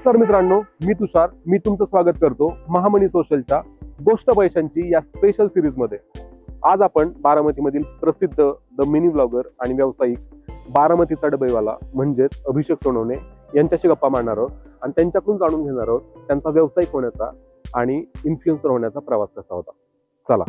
नमस्कार मित्रांनो मी तुषार. मी तुमचं स्वागत करतो महामनी सोशलच्या गोष्ट पैशांची या स्पेशल सिरीजमध्ये. आज आपण बारामतीमधील प्रसिद्ध द मिनी ब्लॉगर आणि व्यावसायिक बारामतीचा डबईवाला म्हणजेच अभिषेक सोनवणे यांच्याशी गप्पा मारणार आहोत आणि त्यांच्याकडून जाणून घेणार आहोत त्यांचा व्यावसायिक होण्याचा आणि इन्फ्लुएन्सर होण्याचा प्रवास कसा होता. चला.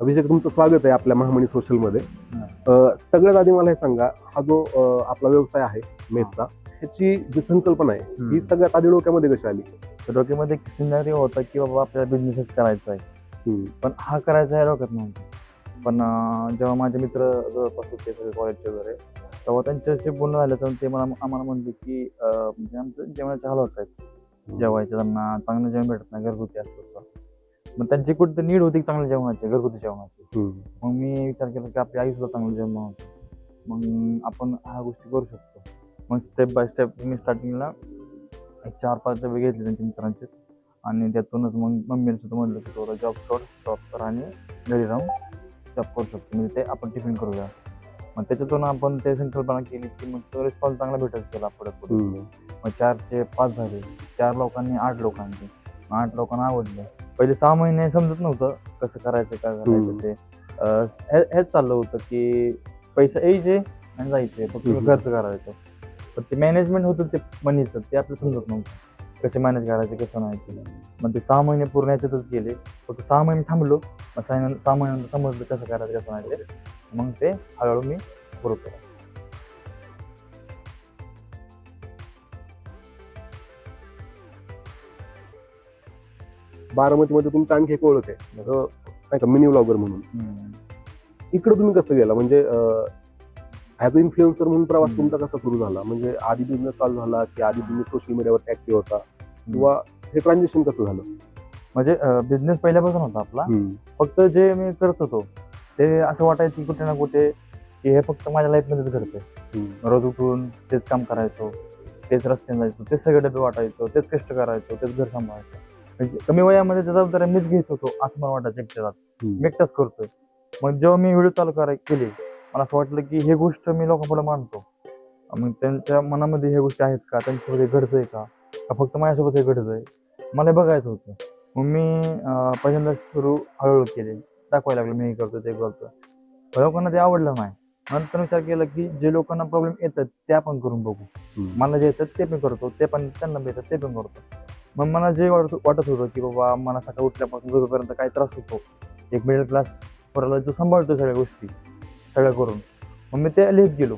अभिषेक तुमचं स्वागत आहे आपल्या महामणी सोशलमध्ये. मध्ये सगळ्यात आधी मला हे सांगा हा जो आपला व्यवसाय आहे मेसचा ह्याची जी संकल्पना आहे ही सगळ्यात आधी डोक्यामध्ये कशी आली? तर डोक्यामध्ये एक सिनारिओ होता की बाबा आपल्याला बिझनेसच करायचा आहे. पण हा करायचा आहे डोक्यात नव्हता. पण जेव्हा माझे मित्र जवळपास होते सगळे कॉलेजचे वगैरे तेव्हा त्यांच्याशी बोलणं झालं तर ते मला आम्हाला म्हणले की म्हणजे आमचं जेवणाचे हाल होत आहेत. जेवायचे त्यांना चांगलं जेवण भेटत नाही घरगुती असतं. मग त्यांची कुठे नीड होती चांगल्या जेवणाची घरगुती जेवणाची. मग मी विचार केला की आपली आई सुद्धा चांगलं जेवण मग आपण ह्या गोष्टी करू शकतो. मग स्टेप बाय स्टेप मी स्टार्टिंगला एक चार पाच डबे घेतले त्यांच्या मित्रांचे. आणि त्यातूनच मग मम्मीने सुद्धा म्हणलं की थोडं जॉब सोड जॉब कर आणि घरी राहून जॉब करू शकतो. म्हणजे ते आपण टिफिन करूया मग त्याच्यातून आपण ते संकल्पना केली की मग तो रिस्पॉन्स चांगला भेटत गेला पुढे. पुढे. मग चारचे पाच झाले. चार लोकांनी आठ लोकांचे. आठ लोकांना आवडले. पहिले सहा महिने समजत नव्हतं कसं करायचं काय. करायचं ते. अं, हे- हेच चाललं होतं की पैसे यायचे आणि जायचे फक्त हम्म. खर्च करायचं. पण ते मॅनेजमेंट होतं ते मनीचं ते आपल्याला समजत नव्हतं. कसे मॅनेज करायचे कसं नाही ते. मग ते सहा महिने पूर्ण याच्यातच गेले. फक्त सहा महिने थांबलो. मग सहा महिन्यां- सहा महिन्यानंतर समजलं कसं करायचं कसं नाही ते. मग ते हळूहळू मी सुरू केलं. बारामतीमध्ये तुमची आणखी एक ओळख आहे. नाही का मिनी ब्लॉगर म्हणून. इकडे तुम्ही कसं गेला? म्हणजे ऍज अ इन्फ्लुएन्सर म्हणून प्रवास. तुमचा कसा सुरू झाला? म्हणजे आधी बिझनेस चालू झाला की आधी तुम्ही सोशल मीडियावर ऍक्टिव्ह होता? किंवा हे ट्रान्झॅक्शन कसं झालं? म्हणजे बिझनेस पहिल्यापासून होता आपला. फक्त जे मी करत होतो ते असं वाटायचं की कुठे ना कुठे की हे फक्त माझ्या लाईफमध्येच हम्म. रोज उठून तेच काम करायचो तेच रस्त्याने जायचो तेच सगळे डबे वाटायचो तेच कष्ट करायचो तेच घर सांभाळायचो. म्हणजे कमी वयामध्ये त्या जबाबदाऱ्या मीच घेत होतो असं मला वाटायचं एकट्यात हम्म. मी एकटाच करतोय. मग जेव्हा मी व्हिडिओ चालू कराय केले मला असं वाटलं की हे गोष्ट मी लोकांपुढे मांडतो मग त्यांच्या मनामध्ये हे गोष्टी आहेत का? त्यांच्यासोबत हे घडतंय का? का फक्त माझ्यासोबत हे घडतंय? मला हे बघायचं होतं. मग मी पहिल्यांदा सुरू हळूहळू केले. दाखवायला लागलो मी हे करतो ते करतो पण लोकांना ते आवडलं नाही. नंतर विचार केला की जे लोकांना प्रॉब्लेम येतात ते आपण करून बघू. मला जे येतात ते पण करतो. ते पण त्यांना भेटतात ते पण करतो. मग मला जे वाटत वाटत होतं की बाबा मला सकाळी उठल्यापासून झोपेपर्यंत काय त्रास होतो. एक मिडल क्लास पोराला जो सांभाळतो सगळ्या गोष्टी सगळ्या करून. मग मी ते लिहित गेलो.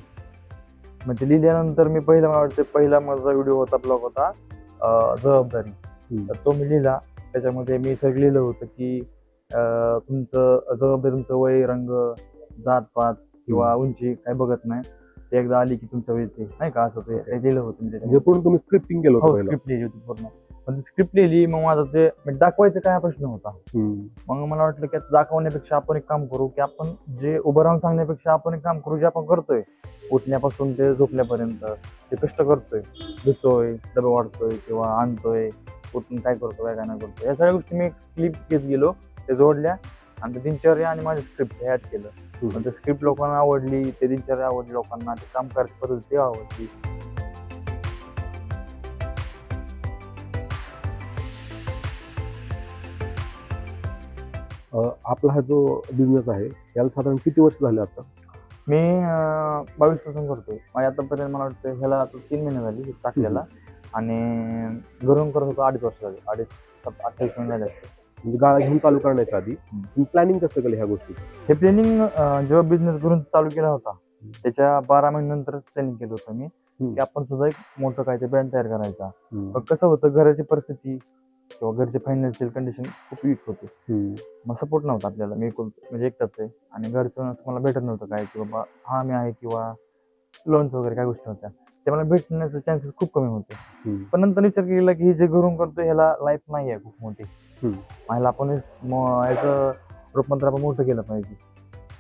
मग ते लिहिल्यानंतर मी पहिला मला वाटतं पहिला माझा व्हिडिओ होता ब्लॉग होता जबाबदारी. तर तो मी लिहिला. त्याच्यामध्ये मी सगळं लिहिलं होतं की तुमचं जबाबदारी तुमचं वय रंग जात पात किंवा उंची काय बघत नाही. ते एकदा आली की तुमच्या वेळी ते नाही का? असं ते लिहिलं होतं मी म्हणजे त्याच्यामध्ये पूर्ण तुम्ही स्क्रिप्टिंग केलं होतं हो स्क्रिप्ट लिहिली होती पूर्ण. पण स्क्रिप्ट लिहिली मग माझं ते म्हणजे दाखवायचं काय प्रश्न होता. मग मला वाटलं की दाखवण्यापेक्षा आपण एक काम करू की आपण जे उभं राहून सांगण्यापेक्षा आपण एक काम करू जे आपण करतोय. उठण्यापासून ते झोपल्यापर्यंत ते कष्ट करतोय. धुतोय डबे वाढतोय किंवा आणतोय उठून काय करतो काय काय नाही करतो. या सगळ्या गोष्टी मी क्लिप घेत गेलो ते जोडल्या आणि ते दिनचर्या आणि माझे स्क्रिप्ट हे ऍड केलं. ते स्क्रिप्ट लोकांना आवडली ते दिनचर्या आवडली लोकांना ते काम करायची पद्धत ते आवडली. आपला हा जो बिझनेस आहे याला साधारण किती वर्ष झाले आता? मी बावीसपासून करतोय. माझ्या आतापर्यंत मला वाटतं ह्याला आता तीन महिने झाली टाकलेला. आणि घरून करत होतो अडीच वर्ष झाली. अडीच अठ्ठावीस महिने झाले. म्हणजे गाळा घेऊन चालू करण्याच्या आधी. तुम्ही प्लॅनिंग कसं केलं ह्या गोष्टी हे प्लॅनिंग जेव्हा बिझनेस करून चालू केला होता त्याच्या बारा महिन्यानंतरच प्लॅनिंग केलं होतं मी. की आपण सुद्धा एक मोठं काय ते ब्रँड तयार करायचा. पण कसं होतं घराची परिस्थिती किंवा घरची फायनान्शियल कंडिशन खूप वीक होती. मग सपोर्ट नव्हता आपल्याला. मी म्हणजे एकटाच आहे. आणि घरचं मला भेटत नव्हतं काय. की बाबा हा मी आहे किंवा लोन्स वगैरे काय गोष्टी होत्या. ते मला भेटण्याचे चान्सेस खूप कमी होते. पण नंतर विचार केला की हे जे घरून करतो ह्याला लाईफ नाही आहे खूप मोठी. ह्याला आपण ह्याचं रूपांतर आपण मोठं केलं पाहिजे.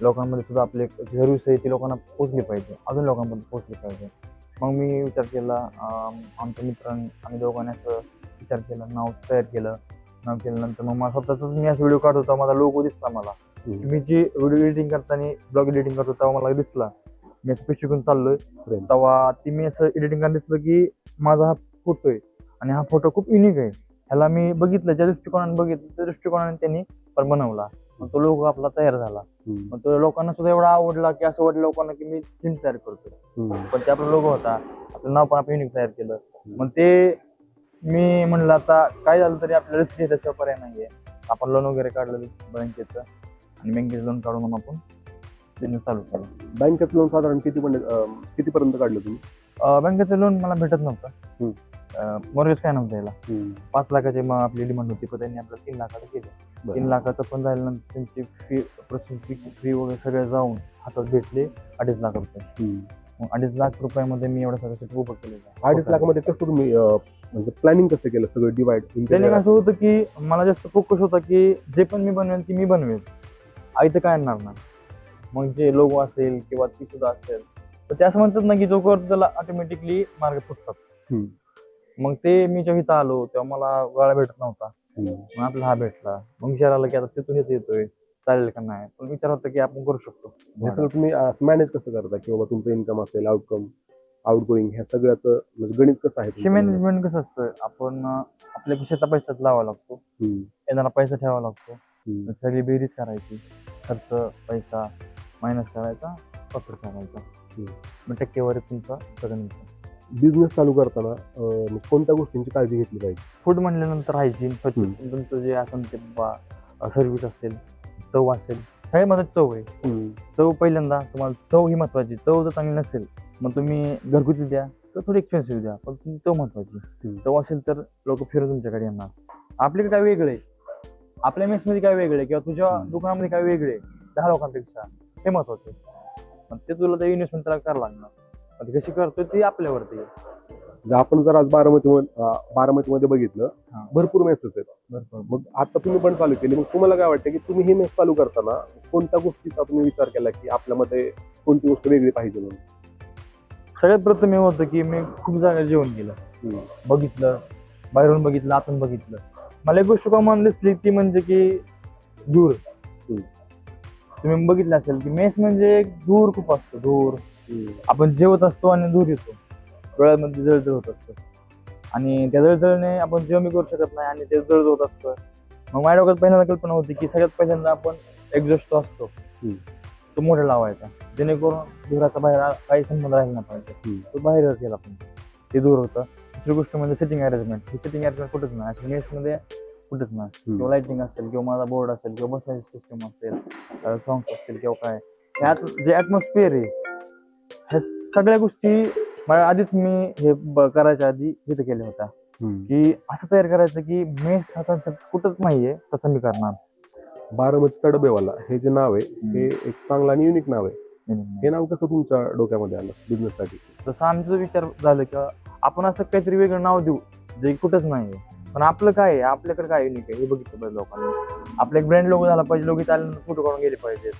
लोकांमध्ये सुद्धा आपले सर्व्हिस आहे ती लोकांना पोचली पाहिजे. अजून लोकांपर्यंत पोचली पाहिजे. मग मी विचार केला आमच्या मित्रांनी आम्ही दोघांनी असं विचार केला नाव तयार केलं नाव केल्यानंतर मग मला स्वतःच मी असं व्हिडिओ काढत होता माझा लोगो दिसला मला. मी जी व्हिडिओ एडिटिंग करताना ब्लॉग एडिटिंग करतो तेव्हा मला दिसला. मी असं घेऊन चाललोय. तेव्हा ती मी असं एडिटिंग करायला दिसलं की माझा हा फोटो आहे आणि हा फोटो खूप युनिक आहे. ह्याला मी बघितलं ज्या दृष्टिकोनाने बघितलं त्या दृष्टिकोनाने त्यांनी पण बनवला. मग तो लोक आपला तयार झाला. मग तो लोकांना सुद्धा एवढा आवडला की असं वाटलं लोकांना की मी थीम तयार करतोय. पण ते आपला लोगो होता. आपलं नाव पण आपण युनिक तयार केलं. मग ते मी म्हणलं आता काय झालं तरी आपल्याला घ्यायचा पर्याय नाहीये. आपण लोन वगैरे काढलं बँकेचं आणि बँकेचं लोन काढून मग आपण बिझनेस चालू केला. बँकेत लोन साधारण किती पण कितीपर्यंत काढलं तुम्ही? अं, बँकेचं लोन मला भेटत नव्हतं. मॉर्गेज काय नव्हतं याला पाच लाखाची मग आपली डिमांड होती पण त्यांनी आपल्याला तीन लाखाचं केलं. तीन लाखाचं पण झाल्यानंतर त्यांची फी प्रोसेस फी वगैरे सगळे जाऊन हातात भेटले अडीच लाख रुपये. मग अडीच लाख रुपयामध्ये मी एवढं सगळं सेटअप उभं केलेलं आहे. अडीच लाखामध्ये कसं तुम्ही अं, म्हणजे प्लॅनिंग कसं केलं सगळं डिवाइड त्याने कसं होतं की मला जास्त फोकस होता की जे पण मी बनवेल ती मी बनवेल आई तर काय आणणार ना मग जे लोगो असेल किंवा ती सुद्धा असेल तर ते असं म्हणतात ना की जो करतो त्याला ऑटोमॅटिकली मार्ग फुटतात मग ते मी जेव्हा इथं आलो तेव्हा मला गाळा भेटत नव्हता. मग आपला हा भेटला. मग विचार आला की आता तिथून येत येतोय. चालेल का नाही? पण विचार होता की आपण करू शकतो. तुम्ही मॅनेज कसं करता? की बाबा तुमचं इन्कम असेल आउटकम आउट गोईंग ह्या सगळ्याचं म्हणजे गणित कसं आहे? मॅनेजमेंट कसं असतं? आपण आपल्या खिशाचा पैसाच लावा लागतो. येणारा पैसा ठेवावा लागतो. सगळी बेरीज करायची. खर्च पैसा मायनस करायचा प्रॉफिट करायचा. मग टक्केवारी तुमचा सगळं बिझनेस चालू करताना कोणत्या गोष्टींची काळजी घेतली पाहिजे? फूड म्हणल्यानंतर हायजीन. तुमचं जे असेल ते सर्व्हिस असेल चव असेल सगळ्यामध्ये चव आहे. चव पहिल्यांदा तुम्हाला चव ही महत्वाची चव जर चांगली नसेल मग तुम्ही घरगुती द्या तर थोडी एक्सपेन्सिव्ह द्या पण तुम्ही चव महत्वाची. चव असेल तर लोक फिरून तुमच्याकडे येणार. आपल्याकडे काय वेगळं आहे? आपल्या मेसमध्ये काय वेगळं आहे? किंवा तुझ्या. दुकानामध्ये काय वेगळे आहे? दहा लोकांपेक्षा हे महत्वाचं पण ते तुला त्या इन्व्हेस्टमेंट त्याला करावं लागणार. ते कशी करतोय ते आपल्यावरती आपण जर आज बारामती बारामतीमध्ये बघितलं हा. भरपूर मेसेस आहेत. बरोबर मग आता तुम्ही पण चालू केली. मग तुम्हाला काय वाटतं की तुम्ही ही मेस चालू करताना कोणत्या गोष्टीचा तुम्ही विचार केला की आपल्यामध्ये कोणती गोष्ट वेगळी पाहिजे म्हणून? सगळ्यात प्रथम हे होतं की मी खूप जागा जेवण केलं बघितलं बाहेरून बघितलं आतून बघितलं. मला एक गोष्ट कॉमन दिसली ती म्हणजे की धूर. तुम्ही बघितलं असेल की मेस म्हणजे एक धूर खूप असतो धूर. आपण जेवत असतो आणि धूर येतो. डोळ्यामध्ये जळजळ होत असतं. आणि त्या जळजळने आपण जेवण करू शकत नाही आणि ते जळजळ होत असतं. मग माझ्या डोक्यात पहिल्यांदा कल्पना होती की सगळ्यात पहिल्यांदा आपण एक्झॉस्ट असतो. तो मोठा लावायचा. जेणेकरून धुराचा बाहेर आ- काही संबंध राहिला नाही पाहिजे. तो बाहेरच गेला पण. ते दूर होतं. दुसरी गोष्ट म्हणजे सेटिंग अरेंजमेंट ही सेटिंग अरेंजमेंट कुठेच नाही. अशी मेसमध्ये कुठेच नाही. किंवा लाइटिंग असेल किंवा माझा बोर्ड असेल किंवा बसायची सिस्टम असेल सॉंग्स असतील किंवा काय. ह्यात जे ॲटमॉस्फिअर आहे ह्या सगळ्या गोष्टी मला आधीच मी हे ब- करायच्या आधी इथं केल्या होत्या. की असं तयार करायचं की मेस हा concept कुठंच नाहीये तसं मी करणार. बारामतीचा डबेवाला हे जे नाव आहे हे एक चांगलं आणि युनिक नाव आहे. हे नाव कसं तुमच्या डोक्यामध्ये आलं बिझनेस साठी जसं आमचा विचार झालं की आपण असं काहीतरी वेगळं नाव देऊ जे कुठंच नाहीये पण आपलं काय आहे? आपल्याकडे काय युनिक आहे? हे बघितलं पाहिजे लोकांनी. आपलं एक ब्रँड लोगो झाला पाहिजे लोक आल्यानंतर फोटो काढून गेले पाहिजेत.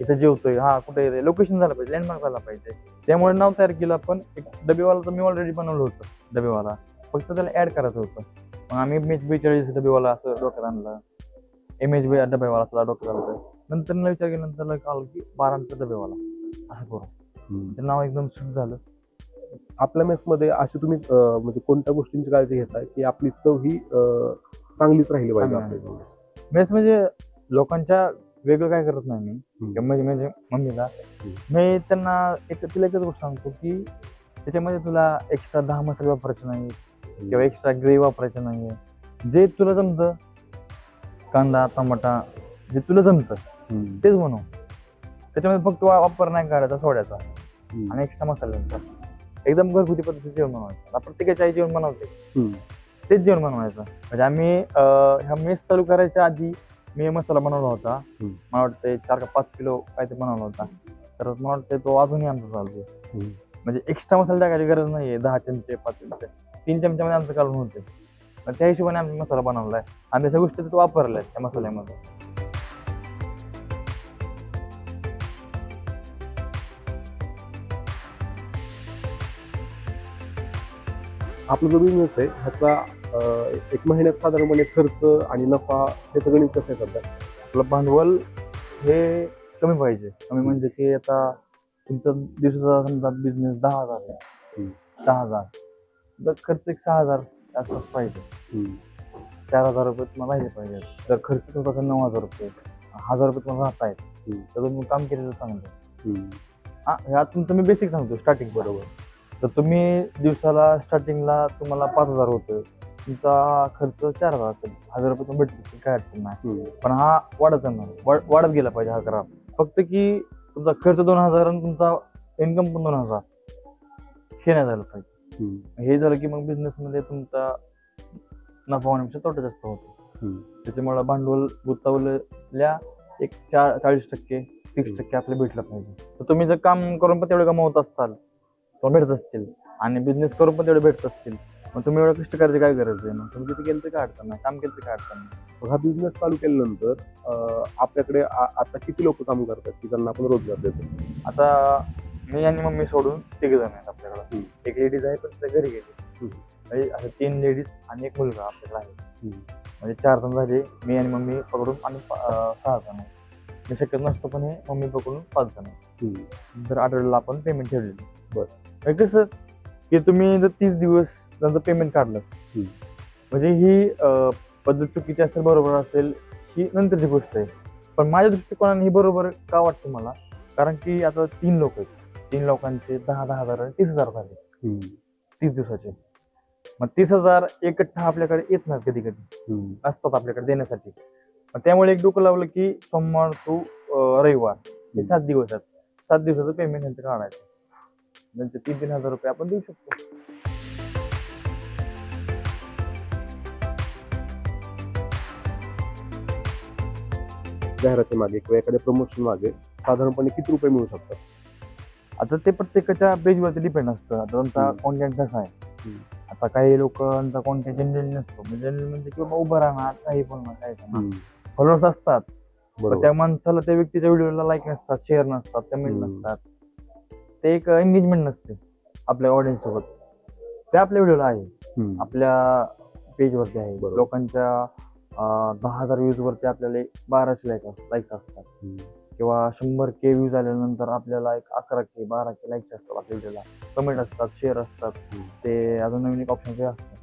इथं जेवतोय. हा कुठे येते लोकेशन झालं पाहिजे लँडमार्क झाला पाहिजे. त्यामुळे नाव तयार केलं आपण. एक डबेवाला तर मी ऑलरेडी बनवलं होतं डबेवाला. फक्त त्याला ऍड करायचं होतं. मग आम्ही एम एच बेचाळीस डबेवाला असं डोक्यात आणलं. एम एच बी डबेवाला असं डोक्यात आणलं. नंतर न विचार केल्यानंतर कळलं की बारांचा डबेवाला. असं करू. ते नाव एकदम सुट झालं. आपल्या मेसमध्ये अशी तुम्ही अं, म्हणजे कोणत्या गोष्टींची काळजी घेताय की आपली चव ही अं, चांगलीच राहिली पाहिजे चांगली आपल्या मेस म्हणजे लोकांच्या वेगळं काय करत नाही मी. हम्म. म्हणजे म्हणजे मम्मीला. मी त्यांना एक तिला एकच गोष्ट सांगतो की त्याच्यामध्ये तुला एक्स्ट्रा दहा मसाले वापरायचे नाही किंवा एक्स्ट्रा ग्रेव्ही वापरायचं नाहीये. जे तुला जमतं कांदा टमाटा जे तुला जमतं. तेच बनव त्याच्यामध्ये फक्त वापर नाही करायचा सोड्याचा. आणि एक्स्ट्रा मसाल्यांचा एकदम घरगुती पद्धतीचं जेवण बनवायचं. आता प्रत्येकाची आई जेवण बनवते. तेच जेवण बनवायचं. म्हणजे आम्ही ह्या मेस चालू करायच्या आधी मी मसाला बनवला होता. मला वाटतं चार का पाच किलो काय ते बनवला होता. तर मला वाटतं तो अजूनही आमचा चालू आहे. हम्म. म्हणजे एक्स्ट्रा मसाला टाकायची गरज नाहीये. दहा चमचे पाच चमचे. तीन चमच्यामध्ये आमचं काढून होते त्या हिशोबाने आम्ही मसाला बनवलाय. आणि त्याच्या गोष्टी वापरल्या त्या मसाल्यामध्ये. आपला जो बिझनेस आहे ह्याचा एक महिन्यात साधारणपणे खर्च आणि नफा ह्याचं गणित कसं आहे सध्या. आपलं भांडवल हे कमी पाहिजे. कमी म्हणजे की आता तुमचा दिवसाचा समजा बिझनेस दहा हजार आहे. दहा हजार. तर खर्च एक सहा हजार आसपास पाहिजे. चार हजार रुपये तुम्हाला राहिले पाहिजे जर खर्च तुमचा नऊ हजार रुपये हजार रुपये तुम्हाला राहत आहेत. तर तुम्ही काम केलेलं चांगलं. हा तुमचं मी बेसिक सांगतो स्टार्टिंग बरोबर. तर तुम्ही दिवसाला स्टार्टिंगला तुम्हाला पाच हजार होतं तुमचा खर्च चार हजार असेल. हजार रुपये तुम्ही भेटतील काय अडचण नाही. पण हा वाढत जाणार वाढ- वाढत गेला पाहिजे हा ग्राफ. फक्त की तुमचा खर्च दोन हजार आणि तुमचा इन्कम पण दोन हजार. हे नाही झालं पाहिजे. हे झालं की मग business मध्ये तुमचा नफा होण्यापेक्षा तोटा जास्त होतो. त्याच्यामुळे भांडवल गुंतवलेल्या एक चार चाळीस टक्के तीस टक्के आपल्याला भेटलं पाहिजे. तर तुम्ही जर काम करून पण तेवढे कमावत असाल किंवा भेटत असतील. आणि बिझनेस करून पण तेवढे भेटत असतील. मग तुम्ही एवढं कष्ट करायची काय गरज आहे? मग तुम्ही तिथे गेलं तर काय अडचण नाही. काम केलं तर काय अडचण नाही. मग हा बिझनेस चालू केल्यानंतर आपल्याकडे आता किती लोक काम करतात की त्यांना आपण रोजगार देतो? आता मी आणि मम्मी सोडून तिघ जण आहेत आपल्याकडे. एक लेडीज आहे पण त्या घरी गेली. म्हणजे असं तीन लेडीज आणि एक मुलगा आपल्याकडे आहे. म्हणजे चार जण झाले मी आणि मम्मी पकडून आणि सहा जण आहे मी शक्यत नसतो पण हे मम्मी पकडून पाच जण आहे. जर आठवड्याला आपण पेमेंट ठेवलेली. बर. कसं की तुम्ही जर तीस दिवस त्यांचं पेमेंट काढलं. म्हणजे ही पद्धत चुकीची असेल बरोबर असेल ही नंतरची गोष्ट आहे. पण माझ्या दृष्टिकोनाने ही बरोबर का वाटतं मला कारण की आता तीन लोक आहेत. तीन लोकांचे दहा दहा हजार तीस हजार झाले. तीस दिवसाचे. मग तीस हजार एकट्ठा आपल्याकडे येत नाही कधी? कधी. नसतात आपल्याकडे देण्यासाठी. मग त्यामुळे एक डोकं लावलं की सोमवार टू अं, रविवार हे सात दिवस आहेत. सात दिवसाचं पेमेंट यांचं काढायचं. नंतर तीन तीन हजार रुपये आपण देऊ शकतो. जाहिराती मागे किंवा एखाद्या प्रमोशन मागे साधारणपणे किती रुपये मिळू शकतात? आता ते प्रत्येकाच्या पेजवरती डिपेंड असतं. आता त्यांचा. कॉन्टेंट कसा आहे. आता काही लोकांचा कॉन्टेंट जनरल नसतो. म्हणजे जनरल म्हणजे की बाबा उभं राहणार काही पण काय फॉलोअर्स असतात. त्या माणसाला त्या व्यक्तीच्या व्हिडिओला लाईक नसतात शेअर नसतात कमेंट. नसतात. ते एक एंगेजमेंट नसते आपल्या ऑडियन्स सोबत ते आपल्या व्हिडिओला आहे. आपल्या पेजवरती आहे. लोकांच्या दहा हजार व्ह्यूज वरती आपल्याला एक बाराशे लाईक लाईक्स असतात. किंवा शंभर के व्ह्यूज आल्यानंतर आपल्याला एक अकरा के बारा के लाईक्स असतात आपल्या व्हिडिओला कमेंट असतात शेअर असतात. ते अजून नवीन एक ऑप्शन ते असतं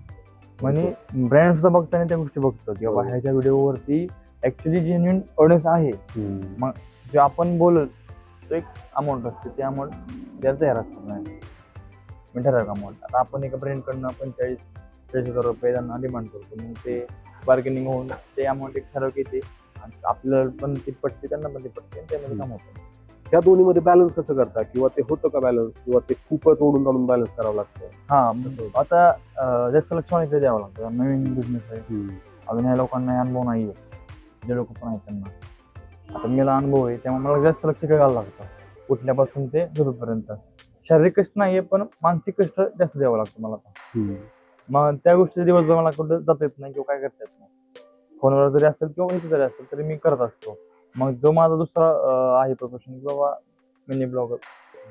म्हणजे ब्रँड सुद्धा बघताना त्या गोष्टी बघतो की बाबा हो. ह्याच्या व्हिडिओवरती ऍक्च्युली जेन्युन ऑडियन्स आहे हम्म. जे आपण बोलल तो एक अमाऊंट असते. ते अमाऊंट द्यायला तयार असतात नाही मी ठराविक अमाऊंट आता आपण एका ब्रँडकडनं पंचेचाळीस चाळीस हजार रुपये त्यांना डिमांड करतो. मग ते बार्गेनिंग होऊन ते अमाऊंट एक ठराविक येते. आणि आपल्याला पण ती पटते त्यांना पण ती पटते आणि त्यामध्ये काम होतं. त्या दोन्हीमध्ये बॅलन्स कसं करता? किंवा ते होतं का बॅलन्स किंवा ते खूपच ओढून आणून बॅलन्स करावं लागतं? हा आता जास्त लक्ष इकडे द्यावं लागतं? नवीन बिझनेस आहे. अजून ह्या लोकांना अनुभव नाही आहे जे लोक पण आहेत त्यांना. आता मला अनुभव आहे त्यामुळे मला जास्त लक्ष घ्यावं लागतं. उठल्यापासून ते झोपेपर्यंत. शारीरिक कष्ट नाही पण मानसिक कष्ट जास्त द्यावं लागतं मला. मग त्या गोष्टी दिवसभर मला कुठं जाता येत नाही किंवा काय करता येत नाही. फोनवर जरी असेल किंवा इथे जरी असेल तरी मी करत असतो. मग जो माझा दुसरा आहे प्रोफेशन किंवा मिनी ब्लॉगर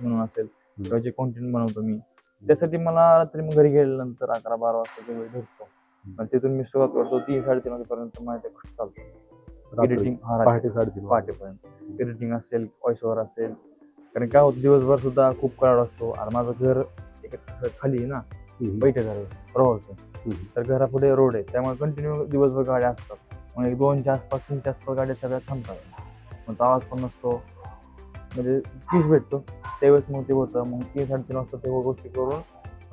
म्हणून असेल किंवा जे कॉन्टेंट बनवतो मी त्यासाठी मला रात्री मग घरी गेल्यानंतर अकरा बारा वाजता वेळ भेटतो. तिथून मी सुरुवात करतो तीन साडेतीन वाजेपर्यंत माझ्या गोष्ट चालतो. एडिटिंग पहाटे साडेतीन वाजता. पहाटेपर्यंत. एडिटिंग असेल व्हॉइस ओव्हर असेल. कारण काय होतं दिवसभर सुद्धा खूप कराड असतो. आणि माझं घर एक खाली आहे ना हम्म. बैठक आहे हम्म. तर घरापुढे रोड आहे. त्यामुळे कंटिन्यू दिवसभर गाड्या असतात. मग एक दोनच्या आसपास तीनच्या आसपास गाड्या सगळ्या थांबतात. मग तो आवाज पण नसतो. म्हणजे पीस भेटतो. त्यावेळेस मग ते होतं. मग तीन साडेतीन वाजता ते गोष्टी करून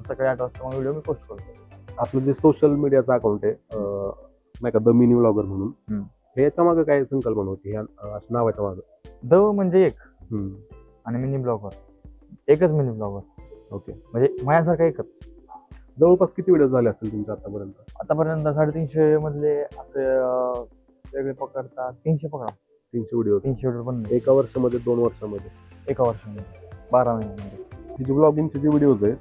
सकाळी आठ वाजता मग व्हिडिओ मी पोस्ट करतो. आपलं जे सोशल मीडियाचं अकाउंट आहे नाही का द मिनी व्लॉगर म्हणून याच्या मागे काय संकल्पना होती? ह्या अशा नावाच्या मागे? द म्हणजे एक. आणि मिनी ब्लॉगर. एकच मिनी ब्लॉगर. ओके. म्हणजे माझ्यासारखा एकच. जवळपास किती व्हिडिओ झाले असतील तुमच्या आतापर्यंत? आतापर्यंत साडेतीनशे मधले असे अं, वेगळे पकडता तीनशे पकडा. तीनशे व्हिडिओ तीनशे व्हिडिओ बनले एका वर्षामध्ये दोन वर्षामध्ये? एका वर्षामध्ये. बारा महिन्यामध्ये. हे जे ब्लॉगिंगचे जे व्हिडिओज आहेत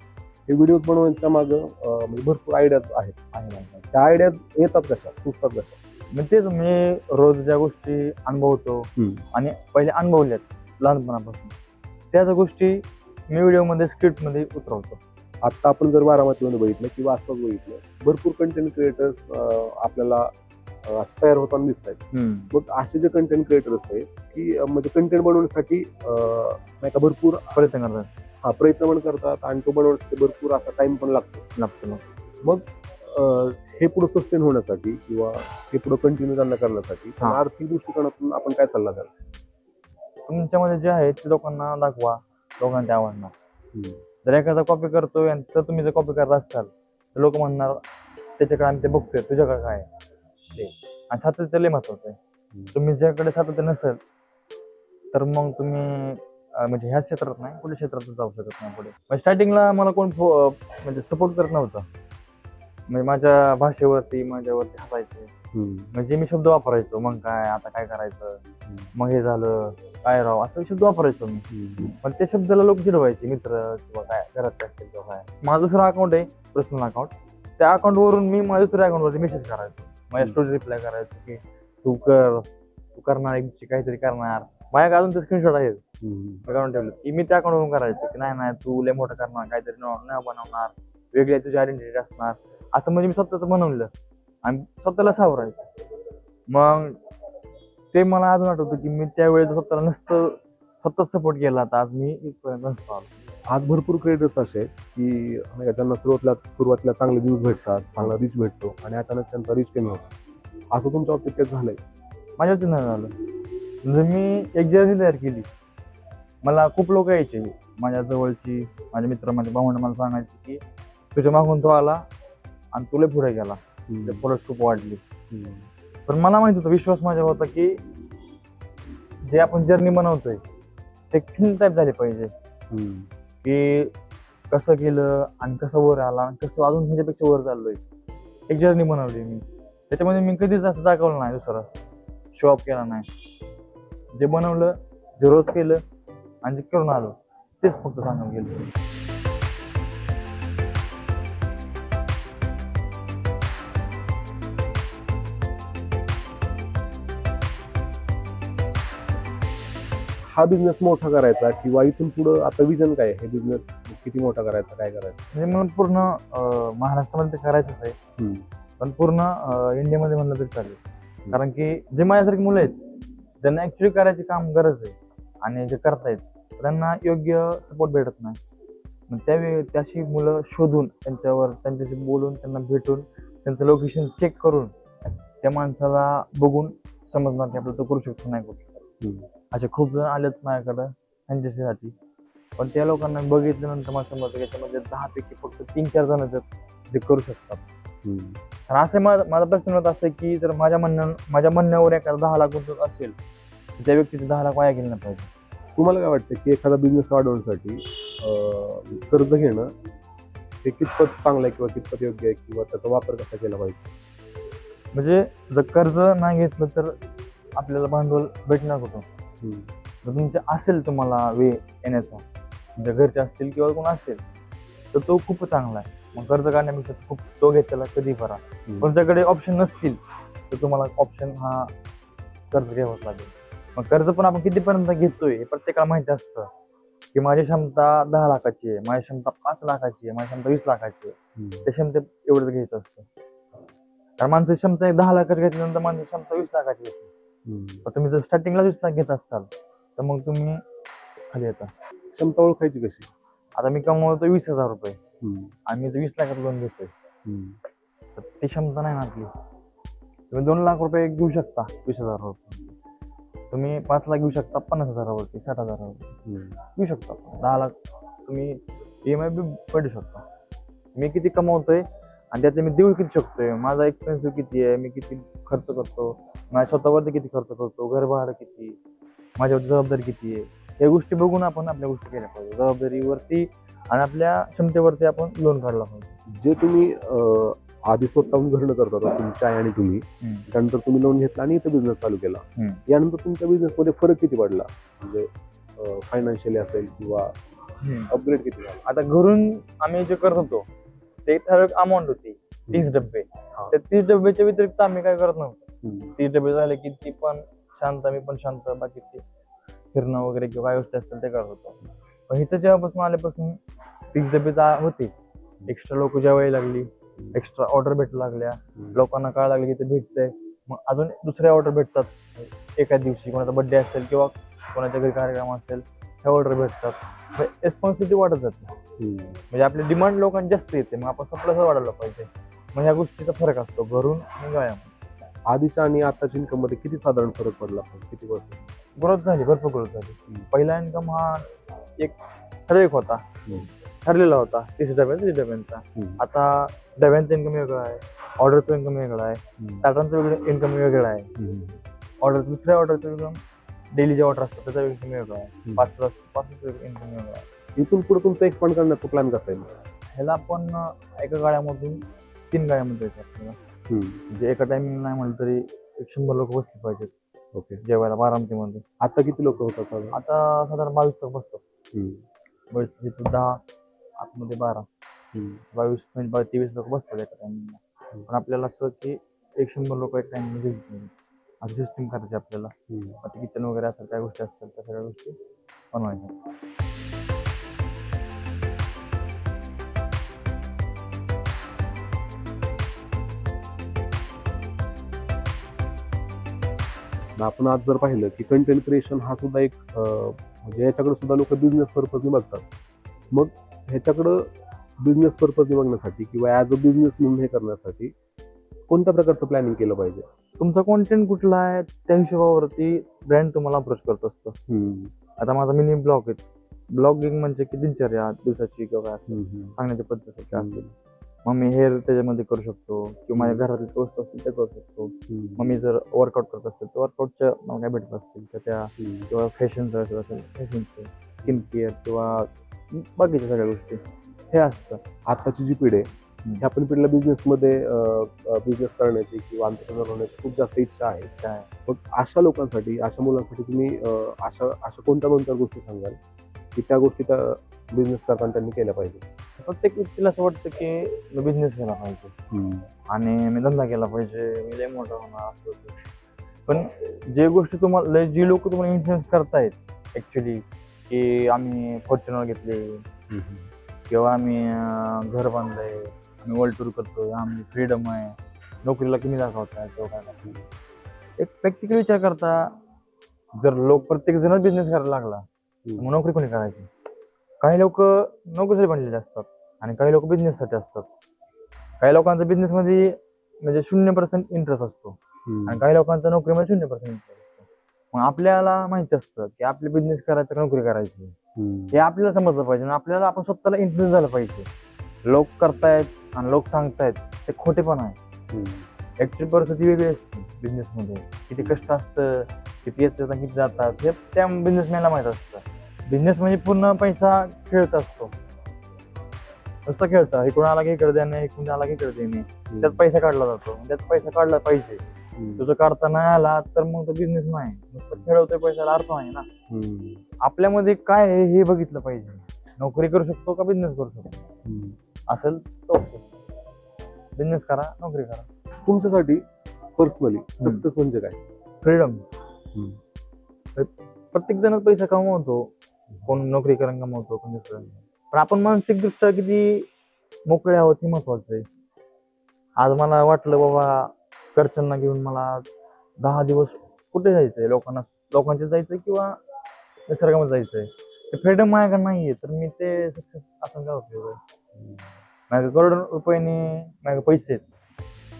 हे व्हिडिओज बनवण्याच्या मागं अं, म्हणजे भरपूर आयडियाज आहेत. आहे आहे. त्या आयडियाज येतात कशा? सुचतात कशा? मग तेच मी रोज ज्या गोष्टी अनुभवतो. आणि पहिले अनुभवल्यात लहानपणापासून. त्याच गोष्टी मी व्हिडिओमध्ये स्क्रिप्टमध्ये उतरवतो. आता आपण जर बारामतीमध्ये बघितलं किंवा आसपास बघितलं भरपूर कंटेंट क्रिएटर्स आपल्याला तयार होताना दिसत आहेत मग असे जे कंटेंट क्रिएटर्स आहेत की म्हणजे कंटेंट बनवण्यासाठी नाही का भरपूर प्रयत्न करतात. हा प्रयत्न पण करतात आणि तो बनवण्यासाठी भरपूर असा टाइम पण लागतो लागतो. मग हे पुढे सस्टेन होण्यासाठी किंवा हे पुढे कंटिन्यू त्यांना करण्यासाठी हा. आर्थिक दृष्टिकोनातून आपण काय सल्ला द्याल तुमच्यामध्ये जे आहे ते लोकांना दाखवा लोकांना ते आवडणार हम्म. जर एखादा कॉपी करतोय आणि तर तुम्ही जर कॉपी करत असाल तर लोक म्हणणार त्याच्याकडे आम्ही ते बघतोय तुझ्याकडे काय आहे ते आणि सातत्य लय महत्वाचं आहे हम्म. तुम्ही ज्याकडे सातत्य नसेल तर मग तुम्ही अं, म्हणजे ह्या क्षेत्रात नाही कुठल्या क्षेत्रात जाऊ शकत नाही पुढे म्हणजे स्टार्टिंगला मला कोण फो- म्हणजे सपोर्ट करत नव्हतं म्हणजे माझ्या भाषेवरती माझ्यावरती हसायचे. म्हणजे मी शब्द वापरायचो मग काय आता काय करायचं? मग हे झालं काय राव असं शब्द वापरायचो मी. पण त्या शब्दाला लोक चिडवायचे मित्र किंवा काय घरात असतील किंवा काय. माझं दुसरं अकाउंट आहे पर्सनल अकाउंट त्या account वरून मी माझ्या दुसऱ्या अकाउंटवरती मेसेज करायचो. माझ्या. स्टोरी रिप्लाय करायचो की तू कर तू करणार एक दिवशी काहीतरी करणार. माझ्या अजून ते स्क्रीनशॉट आहेत. मी काढून ठेवलं की मी त्या अकाउंटवरून करायचो की नाही नाही तू लय मोठं करणार काहीतरी न न बनवणार वेगळी तुझी आयडेंटिटी असणार. असं म्हणजे मी स्वतःच बनवलं. आणि स्वतःला सावरायचं. मग ते मला अजून आठवतं की मी त्यावेळेस स्वतःला नसतं स्वतःच सपोर्ट केला तर आज मी इथपर्यंत आज भरपूर क्रिएटर्स असे की त्यांना सुरुवातीला सुरुवातीला चांगले व्ह्यूज भेटतात चांगला रिच भेटतो आणि अचानक त्यांचा रिच कमी होतो. असं तुमच्या बाबतीत काय झालंय? माझ्या नाही झालं. म्हणजे मी एक जर्नी तयार केली. मला खूप लोक यायचे. माझ्या जवळची माझे मित्र माझे भावंड मला सांगायचे की तुझ्या मागून तो आला. आणि तुला पुढे गेला. फॉलोअर्स खूप वाढली. पण मला माहीत होतं विश्वास माझ्या होता की जे आपण जर्नी बनवतोय ते खिन टाईप झाले पाहिजे. की कसं केलं आणि कसं वर आला आणि कसं अजून ह्याच्यापेक्षा वर चाललोय. एक जर्नी बनवली मी. त्याच्यामध्ये मी कधीच असं दाखवलं नाही दुसरं. शो ऑफ केला नाही. जे बनवलं जे रोज केलं आणि जे करून आलो तेच फक्त सांगून गेलं. हा बिझनेस मोठा करायचा किंवा इथून पुढे आता विजन काय? हे बिझनेस किती मोठा करायचा काय करायचं? म्हणजे मला पूर्ण अं, महाराष्ट्रामध्ये ते करायचंच आहे. पण पूर्ण अं, इंडियामध्ये म्हणलं तरी चालेल. कारण की जे माझ्यासारखी मुलं आहेत ज्यांना ऍक्च्युली करायचे काम गरज आहे आणि जे करतायत त्यांना योग्य सपोर्ट भेटत नाही. मग त्यावेळी त्याशी मुलं शोधून त्यांच्यावर त्यांच्याशी बोलून त्यांना भेटून त्यांचं लोकेशन चेक करून त्या माणसाला बघून समजणार की आपलं तो करू शकतो नाही करू शकतो. असे खूप जण आलेत माझ्याकडं त्यांच्यासाठी. पण त्या लोकांना बघितल्यानंतर मला समजतं की याच्यामध्ये दहा पैकी फक्त तीन चार जण जे करू शकतात. तर असं माझं माझा प्रश्न मत असं की जर माझ्या म्हणण्या माझ्या म्हणण्यावर एखादा दहा लाख गुंतवणूक असेल तर त्या व्यक्तीचे दहा लाख वाया गेले पाहिजे. तुम्हाला काय वाटतं की एखादा बिझनेस वाढवण्यासाठी कर्ज घेणं हे कितपत चांगलं आहे किंवा कितपत योग्य आहे किंवा त्याचा वापर कसा केला पाहिजे? म्हणजे जर कर्ज नाही घेतलं तर आपल्याला भांडवल भेटणार होतं जर तुमचे असेल तुम्हाला वे येण्याचा तुमच्या घरचे असतील किंवा कोण असेल तर तो खूप चांगला आहे. मग कर्ज काढण्यापेक्षा खूप तो घेतलेला कधी भरा. तुमच्याकडे ऑप्शन नसतील तर तुम्हाला ऑप्शन हा कर्ज घ्यावाच लागेल. मग कर्ज पण आपण कितीपर्यंत घेतोय हे प्रत्येकाला माहिती असतं. की माझी क्षमता दहा लाखाची आहे माझी क्षमता पाच लाखाची आहे माझी क्षमता वीस लाखाची आहे. त्या क्षमतेत एवढंच घ्यायचं असतं. कारण माणसाची क्षमता एक दहा लाखाची घेतल्यानंतर माणसाची क्षमता वीस लाखाची घेते पण तुम्ही जर स्टार्टिंगला लाख घेत असाल तर मग तुम्ही खाली येता. क्षमता ओळखायची कशी? आता मी कमवतो वीस हजार रुपये. आणि मी जर वीस लाखात लोन घेतोय. तर ती क्षमता नाही ना आपली. तुम्ही दोन लाख रुपये घेऊ शकता वीस हजार रुपये तुम्ही पाच लाख घेऊ शकता पन्नास हजारावरती साठ हजारावरती. घेऊ शकता दहा लाख तुम्ही ई एम आय बी पडू शकता. मी किती कमवतोय? आणि त्याचे मी देऊ किती शकतोय? माझा एक्सपेन्सिव्ह किती आहे? मी किती खर्च करतो? माझ्या स्वतःवरती किती खर्च करतो? घर भाडं किती? माझ्यावरती जबाबदारी किती आहे? या गोष्टी बघून आपण आपल्या गोष्टी केल्या पाहिजे जबाबदारीवरती आणि आपल्या क्षमतेवरती आपण लोन काढला पाहिजे. जे तुम्ही आधी स्वतःहून घरणं करत होता तुमच्या आई आणि तुम्ही त्यानंतर तुम्ही लोन घेतला आणि इथं बिझनेस चालू केला. यानंतर तुमच्या बिझनेस मध्ये फरक किती पडला? म्हणजे फायनान्शियली असेल किंवा अपग्रेड किती झाला? आता घरून आम्ही जे करत होतो ते ठराविक अमाऊंट होती तीस डबे हा. त्या तीस डब्याच्या व्यतिरिक्त आम्ही काय करत नव्हतो. तीस डबे झाले की ती पण शांत मी पण शांत. बाकीचे फिरणं वगैरे किंवा काय गोष्टी असतील ते करत होतो. पण इथं जेव्हापासून आल्यापासून तीस डबे जा- होते. एक्स्ट्रा लोक जेवायला लागली एक्स्ट्रा ऑर्डर भेटू लागल्या. लोकांना कळायला लागली की ते भेटतंय. मग अजून दुसऱ्या ऑर्डर भेटतात. एका दिवशी कोणाचा बर्थडे असेल किंवा कोणाच्या घरी कार्यक्रम असेल ह्या ऑर्डर भेटतात. रिस्पॉन्सिबिलिटी वाढत जाते. म्हणजे आपली डिमांड लोकांची जास्त येते मग आपण सप्लाय वाढवलं पाहिजे. मग ह्या गोष्टीचा फरक असतो घरून आणि गाळ्यामध्ये आधीच्या आणि आताच्या इन्कममध्ये किती साधारण फरक पडला किती वर्ष? ग्रोथ झाली भरपूर ग्रोथ झाली. पहिला इन्कम हा एक ठराविक होता. ठरलेला होता तीस डब्यांचा तीस डब्यांचा आता डब्यांचा इन्कम वेगळा आहे ऑर्डरचं इन्कम वेगळं आहे टाटांचं वेगळं इन्कम वेगळं आहे. ऑर्डर दुसऱ्या ऑर्डरचं इन्कम डेली जे ऑर्डर असतात त्याचा इन्कम वेगळा आहे. पाच पाच इन्कम वेगळा आहे. इथून पुढे तुमचं एक्सपांड करण्याचा प्लॅन कसा आहे ह्याला आपण एका गाड्यामधून तीन गाड्यामध्ये आपल्याला. म्हणजे एका टायमिंग नाही म्हणलं तरी एक शंभर लोक बसले पाहिजेत ओके जेवायला बारामतीमध्ये आता किती लोक होतात साधारण? आता साधारण बावीस लोक बसतात हम्म. बावीस तिथे दहा आतमध्ये बारा हम्म. बावीस म्हणजे बावीस तेवीस लोक बसतात एका टायमिंगला हम्म. पण आपल्याला असं की एक शंभर लोक एक टायमिंग अशी सिस्टीम करायची आपल्याला हम्म. आता किचन वगैरे असेल त्या गोष्टी असतील त्या सगळ्या गोष्टी बनवायच्या आपण आज जर पाहिलं की कंटेंट क्रिएशन हा सुद्धा एक म्हणजे याच्याकडे सुद्धा लोक बिझनेस पर्पजने बघतात. मग ह्याच्याकडं बिझनेस पर्पजने बघण्यासाठी किंवा ॲज अ बिझनेस म्हणून हे करण्यासाठी कोणत्या प्रकारचं प्लॅनिंग केलं पाहिजे? तुमचा कॉन्टेंट कुठला आहे त्या हिशोबावरती ब्रँड तुम्हाला अप्रोच करत असतो. आता माझा मिनी ब्लॉग आहे. ब्लॉगिंग म्हणजे की दिनचर्या दिवसाची किंवा. सांगण्याच्या पद्धती मग मी हेअर त्याच्यामध्ये करू शकतो. किंवा माझ्या घरातल्या वस्तू असतील त्या करू शकतो. मग मी जर वर्कआउट करत असेल तर वर्कआउटच्या मला काय भेटत असतील? तर त्या. किंवा फॅशनचं असं असेल फॅशनचं स्किन केअर किंवा बाकीच्या सगळ्या गोष्टी. हे असतं. आताची जी पिढी आहे. ह्या पण पिढीला बिझनेसमध्ये बिझनेस करण्याची किंवा अंतर्प्रनर होण्याची खूप जास्त इच्छा आहे. काय मग अशा लोकांसाठी अशा मुलांसाठी तुम्ही अशा अशा कोणत्या कोणत्या गोष्टी सांगाल की त्या गोष्टी त्या बिझनेस करताना त्यांनी केल्या पाहिजे प्रत्येक व्यक्तीला असं वाटतं की मी बिझनेस केला पाहिजे. आणि मी धंदा केला पाहिजे मी लय मोठा होणार असं तसं. पण जे गोष्टी तुम्हाला लय- जी लोक तुम्हाला इन्फ्लुएन्स करतायत ऍक्च्युली की आम्ही फॉर्च्युनर घेतले किंवा आम्ही अं, घर बांधलंय आम्ही वर्ल्ड टूर करतोय आम्ही फ्रीडम आहे नोकरीला कमी दाखवताय किंवा काय. एक प्रॅक्टिकल विचार करता जर लोक प्रत्येक जणच बिझनेस करायला लागला मग नोकरी कोणी करायची? काही लोक नोकरीसाठी बनलेले असतात आणि काही लोक बिझनेससाठी असतात. काही लोकांचा business मध्ये म्हणजे शून्य पर्सेंट इंटरेस्ट असतो. आणि काही लोकांचा नोकरीमध्ये शून्य पर्सेंट इंटरेस्ट असतो. मग आपल्याला माहिती असतं की आपले बिझनेस करायचं का नोकरी करायची. हे आपल्याला समजलं पाहिजे आणि आपल्याला आपण स्वतःला इन्फ्लुएन्स झालं पाहिजे. लोक करतायत आणि लोक सांगतायत ते खोटे पण आहे ऍक्च्युअल परिस्थिती वेगळी असते बिझनेसमध्ये किती कष्ट असतं किती येतात किती जातात हे त्या बिझनेसमॅनला माहीत असतं. बिझनेस म्हणजे पूर्ण पैसा खेळत असतो. नुसतं खेळतं. इकडून आला की इकडे देणे इकडून आला की इकडे देणे. त्यात पैसा काढला जातो. त्यात पैसा काढला पाहिजे. तुझं काढता नाही आला तर मग तो बिझनेस नाही. नुसतं खेळवतोय पैशाला अर्थ नाही ना. आपल्यामध्ये काय आहे हे बघितलं पाहिजे. नोकरी करू शकतो का बिझनेस करू शकतो? असेल तो बिझनेस करा नोकरी करा. तुमच्यासाठी पर्सनली सक्सेस म्हणजे काय? फ्रीडम. प्रत्येक जण पैसा कमवतो. कोण नोकरी करून कमवतो कोण दुसरं पण आपण मानसिक दृष्ट्या किती मोकळे आहोत हे महत्वाचं आहे. आज मला वाटलं बाबा घरच्यांना घेऊन मला दहा दिवस कुठे जायचंय? लोकांना लोकांच्या जायचंय किंवा निसर्गामध्ये जायचंय? ते फ्रीडम माझ्याकडे नाहीये तर मी ते सक्सेस असं का होतो माझ्या करोड रुपयाने माझ्या पैसे आहेत.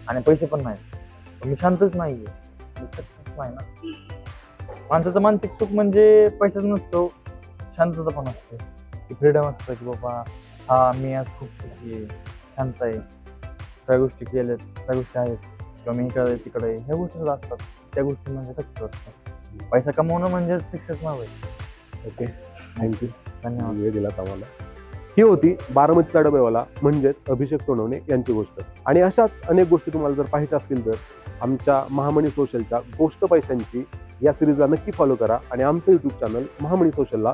आणि पैसे पण नाहीत. मी शांतच नाहीये. सक्सेस नाही ना. माणसाचं मानसिक सुख म्हणजे पैसाच नसतो. शांतता पण असते. की फ्रीडम असतं की बाबा हा मी आज खूप सुखी आहे शांत आहे. सगळ्या गोष्टी केल्यात सगळ्या गोष्टी आहेत. किंवा मी इकडे तिकडे आहे. ह्या गोष्टी असतात. त्या गोष्टी म्हणजे सक्सेस असतात. पैसा कमवणं म्हणजे सक्सेस नव्हे ओके थँक्यू धन्यवाद. वेळ दिलात आम्हाला. ही होती बारामतीचा डबेवाला म्हणजेच अभिषेक सोनवणे यांची गोष्ट. आणि अशाच अनेक गोष्टी तुम्हाला जर पाहिजे असतील तर आमच्या महामणी सोशलच्या गोष्ट पैशांची या सिरीजला नक्की फॉलो करा. आणि आमचं युट्यूब चॅनल महामणी सोशलला